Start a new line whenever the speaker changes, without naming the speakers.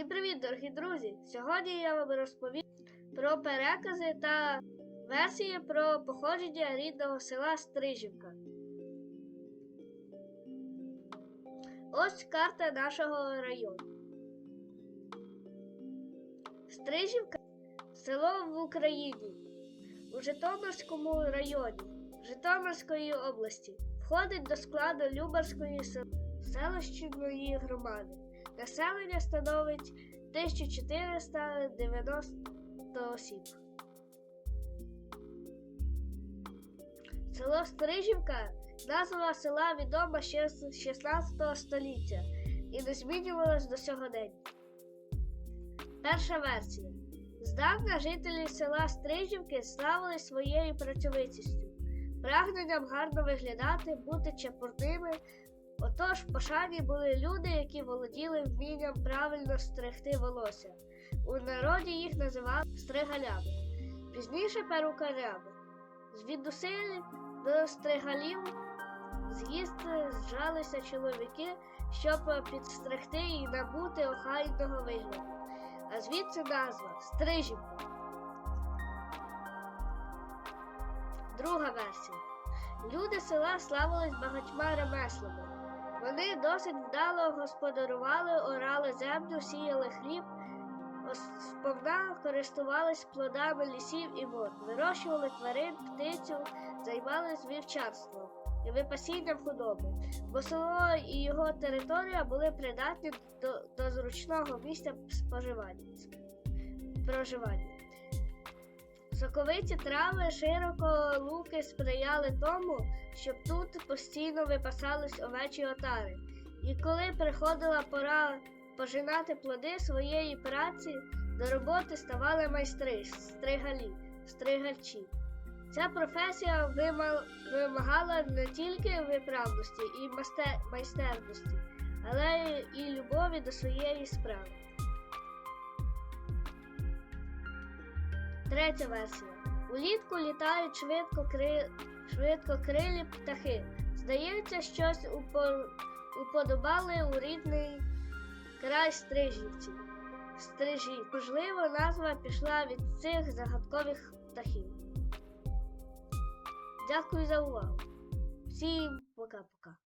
Всім привіт, дорогі друзі! Сьогодні я вам розповім про перекази та версії про походження рідного села Стрижівка. Ось карта нашого району. Стрижівка село в Україні у Житомирському районі Житомирської області. Входить до складу Любарської сел- селищної громади. Населення становить 1490 осіб. Село Стрижівка назва села відома ще з 16 століття і не змінювалась до сьогодення. Перша версія. Здавна жителі села Стрижівки славили своєю працьовитістю, прагненням гарно виглядати, бути чепурними, Отож, в пошані були люди, які володіли вмінням правильно стригти волосся. У народі їх називали стригалями, пізніше перукарями. Звідусиль до стригалів з'їзд зжалися чоловіки, щоб підстригти і набути охайного вигляду. А звідси назва Стрижівка. Друга версія. Люди села славились багатьма ремеслами. Вони досить вдало господарювали, орали землю, сіяли хліб, сповна користувались плодами лісів і вод, вирощували тварин, птицю, займались вівчарством і випасінням худоби, бо село і його територія були придатні до, до зручного місця споживання проживання. Соковиті трави, широко луки сприяли тому, щоб тут постійно випасались овечі отари. І коли приходила пора пожинати плоди своєї праці, до роботи ставали майстри, стригалі, стригальчі. Ця професія вимагала не тільки виправності і майстерності, але і любові до своєї справи. Третя версія. Улітку літають швидко кри... швидкокрилі птахи. Здається, щось упо... уподобали у рідний край стрижівців. Стрижі. Можливо, назва пішла від цих загадкових птахів. Дякую за увагу. Всім пока-пока.